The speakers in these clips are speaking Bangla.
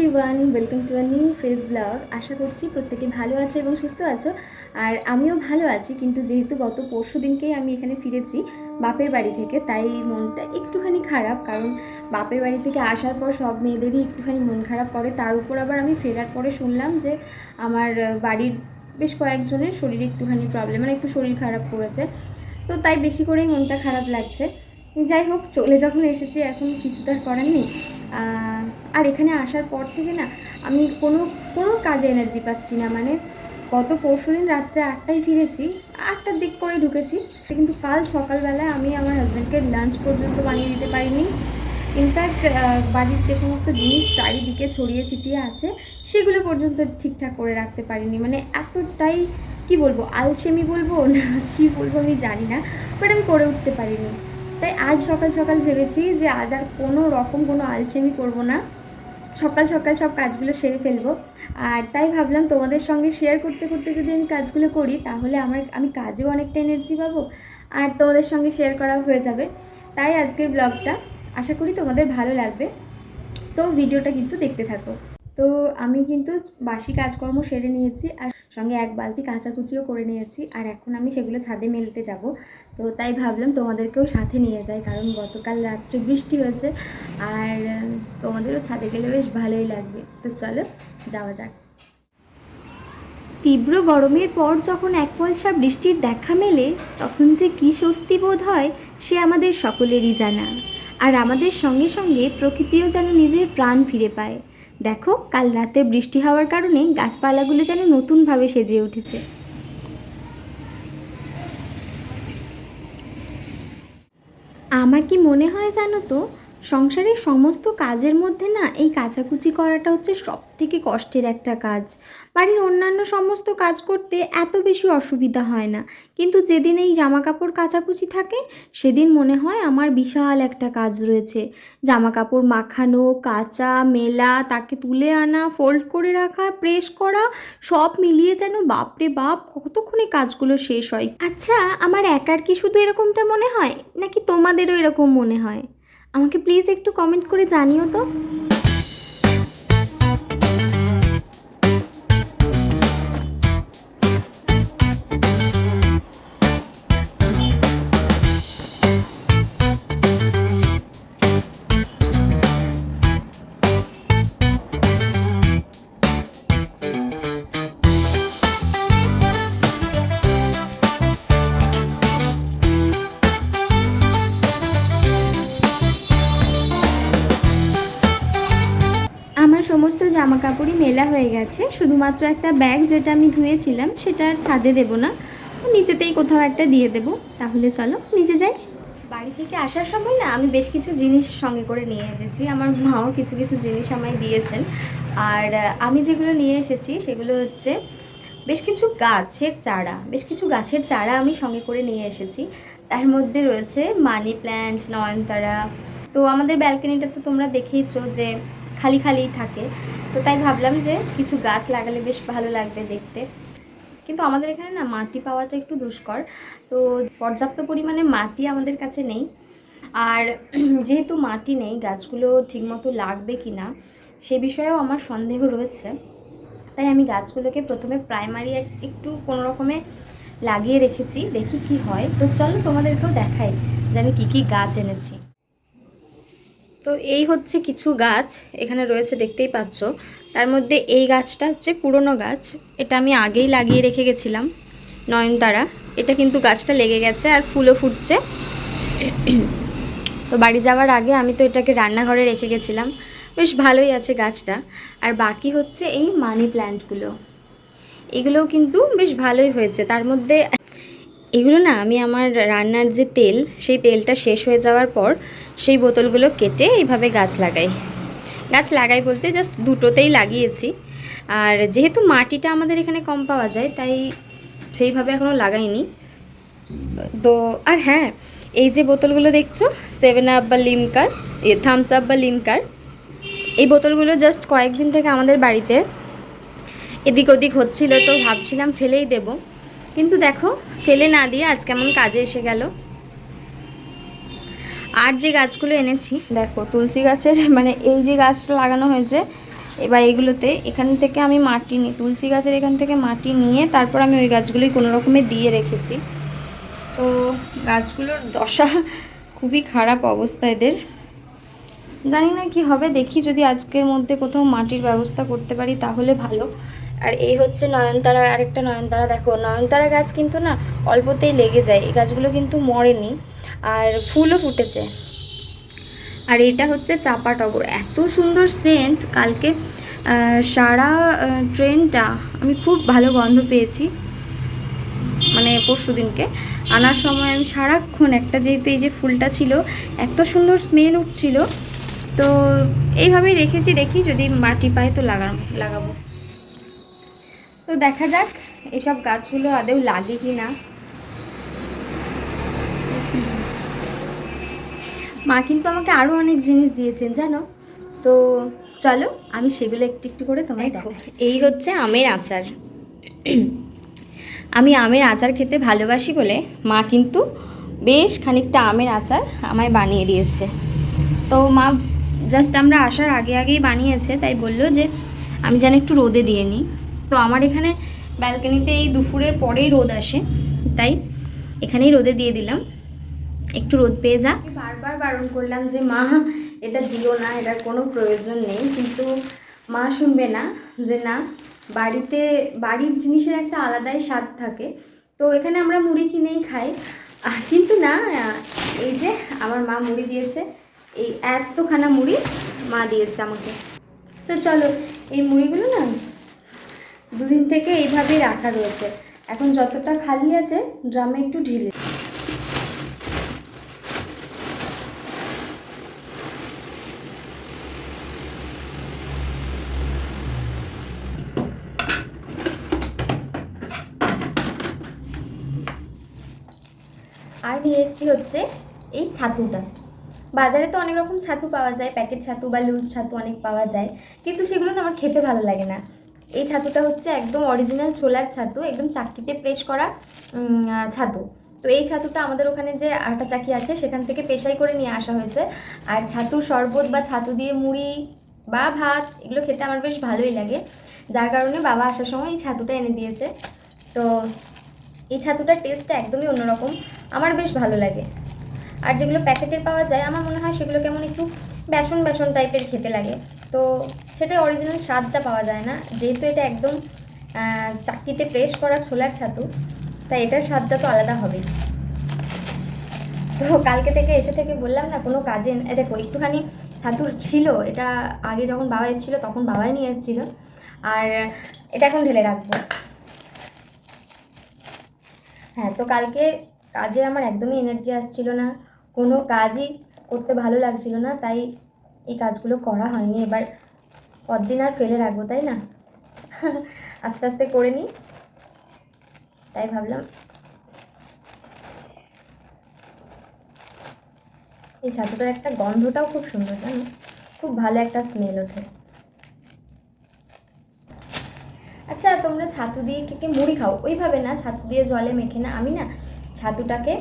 Everyone welcome to a new face blog আশা করছি প্রত্যেকে ভালো আছো এবং সুস্থ আছো। আর আমিও ভালো আছি, কিন্তু যেহেতু গত পরশু দিনকেই আমি এখানে ফিরেছি বাপের বাড়ি থেকে, তাই মনটা একটুখানি খারাপ। কারণ বাপের বাড়ি থেকে আসার পর সব মেয়েদেরই একটুখানি মন খারাপ করে। তার উপর আবার আমি ফেরার পরে শুনলাম যে আমার বাড়ির বেশ কয়েকজনের শরীরে একটুখানি প্রবলেম মানে একটু শরীর খারাপ করেছে তো তাই বেশি করেই মনটা খারাপ লাগছে। যাই হোক, চলে যখন এসেছি, এখন কিছু তো আর করার নেই। আর এখানে আসার পর থেকে না, আমি কোনো কোনো কাজে এনার্জি পাচ্ছি না। মানে গত পরশু দিন রাত্রে আটটায় ফিরেছি, আটটার দিক করে ঢুকেছি। কিন্তু কাল সকালবেলায় আমি আমার হাজব্যান্ডকে লাঞ্চ পর্যন্ত বানিয়ে দিতে পারিনি। ইনফ্যাক্ট বাড়ির যে সমস্ত জিনিস চারিদিকে ছড়িয়ে ছিটিয়ে আছে, সেগুলো পর্যন্ত ঠিকঠাক করে রাখতে পারিনি। মানে এতটাই, কি বলব আলসেমি বলব না কি বলব আমি জানি না বাট আমি করে উঠতে পারিনি। তাই আজ সকাল সকাল ভেবেছি যে আজ আর কোনো রকম কোনো আলসেমি করব না। সকাল সকাল সব কাজগুলো সেরে ফেলব। আর তাই ভাবলাম তোমাদের সঙ্গে শেয়ার করতে করতে যদি আমি কাজগুলো করি, তাহলে আমার, আমি কাজেও অনেকটা এনার্জি পাবো। আর তোমাদের সঙ্গে শেয়ার করা হয়ে যাবে। তাই আজকের ব্লগটা আশা করি তোমাদের ভালো লাগবে। তো ভিডিওটা কিন্তু দেখতে থাকো। তো আমি কিন্তু বাসি কাজকর্ম সেরে নিয়েছি আর সঙ্গে এক বালতি কাঁচাকুচিও করে নিয়েছি আর এখন আমি সেগুলো ছাদে মেলতে যাব। তো তাই ভাবলাম তোমাদেরকেও সাথে নিয়ে যাই কারণ গতকাল রাত্রে বৃষ্টি হয়েছে আর তোমাদেরও ছাদে গেলে বেশ ভালোই লাগবে। তো চলো যাওয়া যাক। তীব্র গরমের পর যখন এক পয়সা বৃষ্টির দেখা মেলে, তখন যে কী স্বস্তি বোধ হয় সে আমাদের সকলেরই জানা। আর আমাদের সঙ্গে সঙ্গে প্রকৃতিও যেন নিজের প্রাণ ফিরে পায়। দেখো, কাল রাতে বৃষ্টি হওয়ার কারণে গাছপালাগুলো যেন নতুনভাবে সেজে উঠেছে। আমার কি মনে হয় জানো তো সংসারের সমস্ত কাজের মধ্যে না এই কাচাকুচি করাটা হচ্ছে সব থেকে কষ্টের একটা কাজ। বাড়ির অন্যান্য সমস্ত কাজ করতে এত বেশি অসুবিধা হয় না। কিন্তু যেদিন এই জামা কাপড় কাচাকুচি থাকে, সেদিন মনে হয় আমার বিশাল একটা কাজ রয়েছে। জামা কাপড় মাখানো, কাচা, মেলা, তাকে তুলে আনা ফোল্ড করে রাখা প্রেস করা, সব মিলিয়ে যেন বাপরে বাপ, কতক্ষণে কাজগুলো শেষ হয়। আচ্ছা আমার একার কি শুধু এরকমটা মনে হয়? নাকি তোমাদেরও এরকম মনে হয়? আমাকে প্লিজ একটু কমেন্ট করে জানিও তো। সমস্ত জামা কাপড়ই মেলা হয়ে গেছে। শুধুমাত্র একটা ব্যাগ যেটা আমি ধুয়েছিলাম, সেটা আর ছাদে দেবো না। নিচেতেই কোথাও একটা দিয়ে দেবো। তাহলে চলো, নিচে যাই। বাড়ি থেকে আসার সময় না, আমি বেশ কিছু জিনিস সঙ্গে করে নিয়ে এসেছি। আমার মাও কিছু কিছু জিনিস আমায় দিয়েছেন। আর আমি যেগুলো নিয়ে এসেছি, সেগুলো হচ্ছে বেশ কিছু গাছের চারা। বেশ কিছু গাছের চারা আমি সঙ্গে করে নিয়ে এসেছি। তার মধ্যে রয়েছে মানি প্ল্যান্ট, নয়নতারা। তো আমাদের ব্যালকনিটা তো তোমরা দেখেইছো যে খালি খালিই থাকে। তো তাই ভাবলাম যে কিছু গাছ লাগালে বেশ ভালো লাগবে দেখতে। কিন্তু আমাদের এখানে না মাটি পাওয়াটা একটু দুষ্কর। তো পর্যাপ্ত পরিমাণে মাটি আমাদের কাছে নেই। আর যেহেতু মাটি নেই, গাছগুলো ঠিকমতো লাগবে কি না সে বিষয়েও আমার সন্দেহ রয়েছে। তাই আমি গাছগুলোকে প্রথমে প্রাইমারি একটু কোনো রকমে লাগিয়ে রেখেছি, দেখি কি হয়। তো চলো তোমাদেরকেও দেখাই যে আমি কী কী গাছ এনেছি। তো এই হচ্ছে কিছু গাছ, এখানে রয়েছে দেখতেই পাচ্ছ। তার মধ্যে এই গাছটা হচ্ছে পুরনো গাছ, এটা আমি আগেই লাগিয়ে রেখে গেছিলাম, নয়নতারা। এটা কিন্তু গাছটা লেগে গেছে আর ফুলও ফুটছে। তো বাড়ি যাওয়ার আগে আমি তো এটাকে রান্নাঘরে রেখে গেছিলাম। বেশ ভালোই আছে গাছটা। আর বাকি হচ্ছে এই মানি প্ল্যান্টগুলো। এগুলোও কিন্তু বেশ ভালোই হয়েছে। তার মধ্যে এগুলো না, আমি আমার রান্নার যে তেল, সেই তেলটা শেষ হয়ে যাওয়ার পর সেই বোতলগুলো কেটে এইভাবে গাছ লাগাই। গাছ লাগাই বলতে জাস্ট দুটোতেই লাগিয়েছি। আর যেহেতু মাটিটা আমাদের এখানে কম পাওয়া যায়, তাই সেইভাবে এখনও লাগাইনি। তো, আর হ্যাঁ এই যে বোতলগুলো দেখছ সেভেন আপ বা লিমকার এ থামস আপ বা লিমকার এই বোতলগুলো জাস্ট কয়েকদিন থেকে আমাদের বাড়িতে এদিক ওদিক হচ্ছিল, তো ভাবছিলাম ফেলেই দেব। কিন্তু দেখো, ফেলে না দিয়ে আজ কেমন কাজে এসে গেল। আর যে গাছগুলো এনেছি, দেখো তুলসী গাছের মানে এই যে গাছটা লাগানো হয়েছে, এবার এগুলোতে এখান থেকে আমি মাটি নিই তুলসী গাছের এখান থেকে মাটি নিয়ে তারপর আমি ওই গাছগুলোই কোনো রকমে দিয়ে রেখেছি। তো গাছগুলোর দশা খুবই খারাপ অবস্থা এদের। জানি না কি হবে, দেখি যদি আজকের মধ্যে কোথাও মাটির ব্যবস্থা করতে পারি তাহলে ভালো। আর এই হচ্ছে নয়নতারা, আরেকটা নয়নতারা, দেখো নয়নতারা গাছ কিন্তু না অল্পতেই লেগে যায়, এই গাছগুলো কিন্তু মরেনি। আর ফুলও ফুটেছে। আর এটা হচ্ছে চাপা টগর। এত সুন্দর সেন্ট কালকে সারা ট্রেনটা আমি খুব ভালো গন্ধ পেয়েছি। মানে পরশু দিনকে। আনার সময় আমি সারাক্ষণ একটা যেহেতু এই যে ফুলটা ছিল, এত সুন্দর স্মেল উঠছিল। তো এইভাবেই রেখেছি। দেখি যদি মাটি পাই তো লাগানো লাগাবো। তো দেখা যাক, এসব গাছগুলো আদেও লাগে কি না। মা কিন্তু আমাকে আরও অনেক জিনিস দিয়েছেন জানো? তো চলো আমি সেগুলো একটু একটু করে তোমায় দেখো এই হচ্ছে আমের আচার। আমি আমের আচার খেতে ভালোবাসি বলে মা কিন্তু বেশ খানিকটা আমের আচার আমায় বানিয়ে দিয়েছে। তো মা জাস্ট আমরা আসার আগে আগেই বানিয়েছে তাই বলল যে আমি যেন একটু রোদে দিয়ে নিই। তো আমার এখানে ব্যালকনিতে এই দুপুরের পরেই রোদ আসে তাই এখানেই রোদে দিয়ে দিলাম। একটু রোদ পেয়ে যা বারবার বারণ করলাম যে, মা, এটা দিও না, এটার কোনো প্রয়োজন নেই। কিন্তু মা শুনবে না যে, না, বাড়িতে, বাড়ির জিনিসের একটা আলাদাই স্বাদ থাকে। তো এখানে আমরা মুড়ি কিনেই খাই। কিন্তু না, এই যে আমার মা মুড়ি দিয়েছে, এই এতখানা মুড়ি মা দিয়েছে আমাকে। তো চলো, এই মুড়িগুলো না দুদিন থেকে এইভাবেই রাখা রয়েছে। এখন যতটা খালি আছে, ড্রামে একটু ঢেলে আর নিয়ে হচ্ছে এই ছাতুটা। বাজারে তো অনেক রকম ছাতু পাওয়া যায়, প্যাকেট ছাতু বা লুজ ছাতু অনেক পাওয়া যায়, কিন্তু সেগুলো আমার খেতে ভালো লাগে না। এই ছাতুটা হচ্ছে একদম অরিজিনাল ছোলার ছাতু, একদম চাক্কিতে প্রেস করা ছাতু। তো এই ছাতুটা আমাদের ওখানে যে আটা চাকি আছে, সেখান থেকে পেশাই করে নিয়ে আসা হয়েছে। আর ছাতুর শরবত বা ছাতু দিয়ে মুড়ি বা ভাত, এগুলো খেতে আমার বেশ ভালোই লাগে। যার কারণে বাবা আসার সময় এই ছাতুটা এনে দিয়েছে। তো এই ছাতুটার টেস্টটা একদমই অন্যরকম। আমার বেশ ভালো লাগে। আর যেগুলো প্যাকেটের পাওয়া যায় আমার মনে হয় সেগুলো কেমন একটু বেসন বেসন টাইপের খেতে লাগে। তো সেটা অরিজিনাল স্বাদটা পাওয়া যায় না। যেহেতু এটা একদম আহ, চাক্কিতে প্রেস করা ছোলার ছাতু তাই এটার স্বাদটা তো আলাদা হবেই তো কালকে থেকে এসে থেকে বললাম না কোনো কাজে দেখো একটুখানি ছাতুর ছিল এটা আগে যখন বাবা এসেছিল তখন বাবাই নিয়ে এসেছিল। আর এটা এখন ঢেলে রাখব। হ্যাঁ তো কালকে কাজে আমার একদমই এনার্জি আসছিল না। কোনো কাজই করতে ভালো লাগছিল না, তাই এই কাজগুলো করা হয়নি। এবার কদিন আর ফেলে রাখব, তাই না? আস্তে আস্তে করে নিই। তাই ভাবলাম এই ছাতুটার একটা গন্ধটাও খুব সুন্দর, জানো? খুব ভালো একটা স্মেল ওঠে আচ্ছা তোমরা ছাতু দিয়ে কে কে মুড়ি খাও। ওইভাবে না, ছাতু দিয়ে জলে মেখে না, আমি না ছাতুটাকে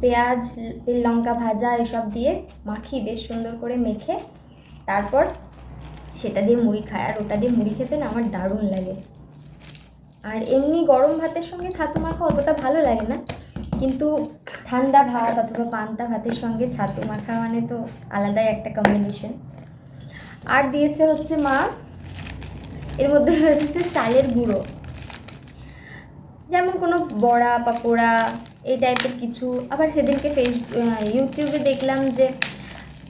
পেঁয়াজ, তেল লঙ্কা ভাজা এসব দিয়ে মাখি বেশ সুন্দর করে মেখে তারপর সেটা দিয়ে মুড়ি খাই। আর ওটা দিয়ে মুড়ি খেতে না আমার দারুণ লাগে। আর এমনি গরম ভাতের সঙ্গে ছাতু মাখা অতটা ভালো লাগে না, কিন্তু ঠান্ডা ভাত অথবা পান্তা ভাতের সঙ্গে ছাতু মাখা মানে তো আলাদাই একটা কম্বিনেশন আর দিয়েছে হচ্ছে মা, এর মধ্যে রয়েছে চালের গুঁড়ো। যেমন কোনো বড়া, পাকোড়া, এই টাইপের কিছু। আবার সেদিনকে ফেস ইউটিউবে দেখলাম যে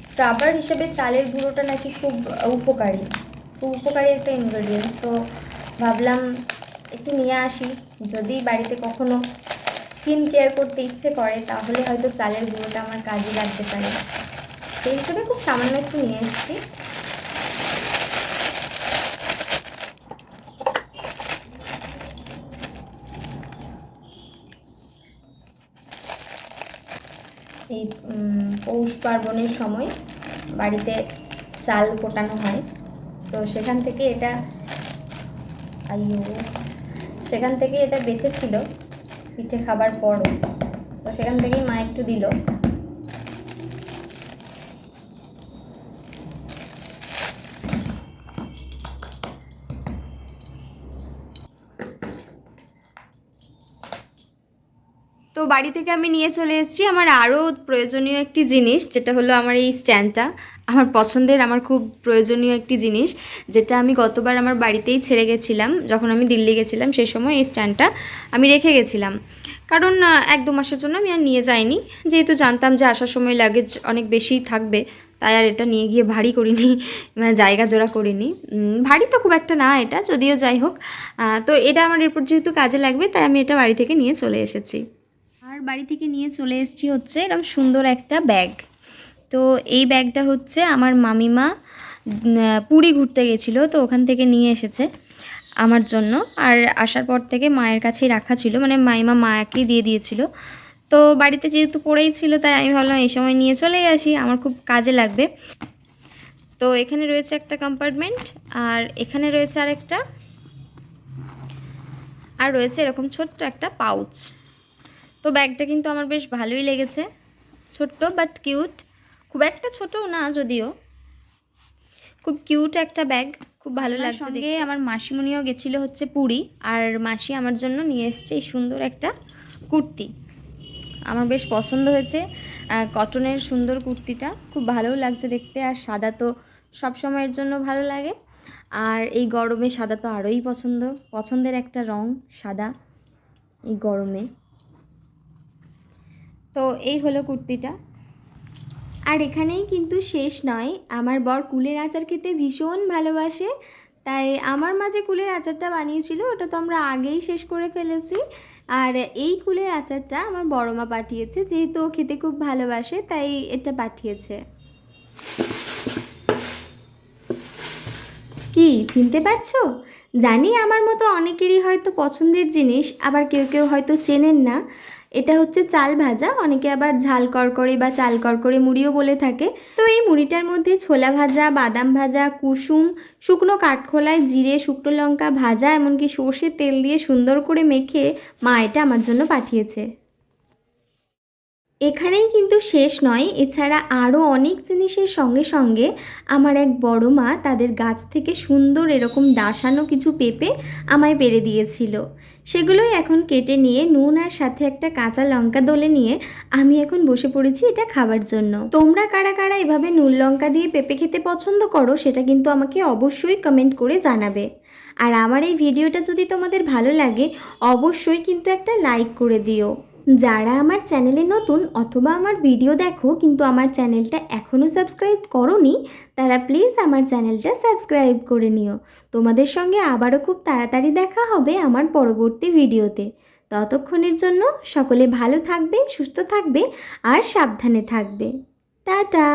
স্ক্রাবার হিসেবে চালের গুঁড়োটা নাকি খুব উপকারী। খুব উপকারী একটা ইনগ্রেডিয়েন্টস তো ভাবলাম একটু নিয়ে আসি। যদি বাড়িতে কখনো স্কিন কেয়ার করতে ইচ্ছে করে, তাহলে হয়তো চালের গুঁড়োটা আমার কাজে লাগতে পারে। সেই হিসেবে খুব সামান্য একটু নিয়ে এসেছি। এই পৌষ পার্বণের সময় বাড়িতে চাল কোটানো হয়। তো সেখান থেকে এটা সেখান থেকে এটা বেঁচেছিল পিঠে খাবার পরও। তো সেখান থেকেই মা একটু দিল। তো বাড়ি থেকে আমি নিয়ে চলে এসেছি আমার আরও প্রয়োজনীয় একটি জিনিস, যেটা হলো আমার এই স্ট্যান্ডটা। আমার পছন্দের, আমার খুব প্রয়োজনীয় একটি জিনিস, যেটা আমি গতবার আমার বাড়িতেই ছেড়ে গেছিলাম, যখন আমি দিল্লি গেছিলাম সেই সময় এই স্ট্যান্ডটা আমি রেখে গেছিলাম। কারণ এক দু মাসের জন্য আমি আর নিয়ে যাইনি। যেহেতু জানতাম যে আসার সময় লাগেজ অনেক বেশি থাকবে, তাই আর এটা নিয়ে গিয়ে ভারী করিনি মানে জায়গা জোড়া করিনি। ভারী তো খুব একটা না এটা, যদিও যাই হোক। তো এটা আমার এরপর যেহেতু কাজে লাগবে, তাই আমি এটা বাড়ি থেকে নিয়ে চলে এসেছি। আর বাড়ি থেকে নিয়ে চলে এসেছি হচ্ছে এরকম সুন্দর একটা ব্যাগ। তো এই ব্যাগটা হচ্ছে আমার মামিমা পুরী ঘুরতে গেছিল, তো ওখান থেকে নিয়ে এসেছে আমার জন্য। আর আসার পর থেকে মায়ের কাছেই রাখা ছিল মানে মাইমা মায়াকেই দিয়ে দিয়েছিল। তো বাড়িতে যেহেতু পড়েই ছিল, তাই আমি ভাবলাম এই সময় নিয়ে চলেই আসি, আমার খুব কাজে লাগবে। তো এখানে রয়েছে একটা কম্পার্টমেন্ট আর এখানে রয়েছে আরেকটা, আর রয়েছে এরকম ছোট্ট একটা পাউচ তো ব্যাগটা কিন্তু আমার বেশ ভালোই লেগেছে। ছোট্ট বাট কিউট খুব একটা ছোটও না যদিও। খুব কিউট একটা ব্যাগ। খুব ভালো লাগছে সঙ্গে আমার মাসিমণিও গেছিল হচ্ছে পুরী। আর মাসি আমার জন্য নিয়ে এসছে এই সুন্দর একটা কুর্তি। আমার বেশ পছন্দ হয়েছে। কটনের সুন্দর কুর্তিটা। খুব ভালোও লাগছে দেখতে। আর সাদা তো সব সময়ের জন্য ভালো লাগে। আর এই গরমে সাদা তো আরোই পছন্দ। পছন্দের একটা রং সাদা এই গরমে। তো এই হলো কুর্তিটা। আর এখানেই কিন্তু শেষ নয়। আমার বর কুলের আচার খেতে ভীষণ ভালোবাসে, তাই আমার মাঝে কুলের আচারটা বানিয়েছিল, ওটা তো আমরা আগেই শেষ করে ফেলেছি। আর এই কুলের আচারটা আমার বড় মা পাঠিয়েছে, যেহেতু ও খেতে খুব ভালোবাসে, তাই এটা পাঠিয়েছে। কি, চিনতে পারছ? জানি আমার মতো অনেকেরই হয়তো পছন্দের জিনিস, আবার কেউ কেউ হয়তো চেনেন না। এটা হচ্ছে চাল ভাজা। অনেকে আবার ঝাল করকরে বা চাল করকরে মুড়িও বলে থাকে। তো এই মুড়িটার মধ্যে ছোলা ভাজা, বাদাম ভাজা, কুসুম, শুকনো কাঠখোলায় জিরে, শুকনো লঙ্কা ভাজা, এমনকি সর্ষের তেল দিয়ে সুন্দর করে মেখে মা এটা আমার জন্য পাঠিয়েছে। এখানেই কিন্তু শেষ নয়। এছাড়া আরও অনেক জিনিসের সঙ্গে সঙ্গে আমার এক বড় মা তাদের গাছ থেকে সুন্দর এরকম ডাসানো কিছু পেঁপে আমায় পেরে দিয়েছিল। সেগুলোই এখন কেটে নিয়ে নুন আর সাথে একটা কাঁচা লঙ্কা দলে নিয়ে আমি এখন বসে পড়েছি এটা খাবার জন্য। তোমরা কারা কারা এভাবে নুন লঙ্কা দিয়ে পেঁপে খেতে পছন্দ করো সেটা কিন্তু আমাকে অবশ্যই কমেন্ট করে জানাবে। আর আমার এই ভিডিওটা যদি তোমাদের ভালো লাগে, অবশ্যই কিন্তু একটা লাইক করে দিও। যারা আমার চ্যানেলে নতুন অথবা আমার ভিডিও দেখো কিন্তু আমার চ্যানেলটা এখনও সাবস্ক্রাইব করনি, তারা প্লিজ আমার চ্যানেলটা সাবস্ক্রাইব করে নিও। তোমাদের সঙ্গে আবারও খুব তাড়াতাড়ি দেখা হবে আমার পরবর্তী ভিডিওতে। ততক্ষণের জন্য সকলে ভালো থাকবে, সুস্থ থাকবে আর সাবধানে থাকবে। টাটা!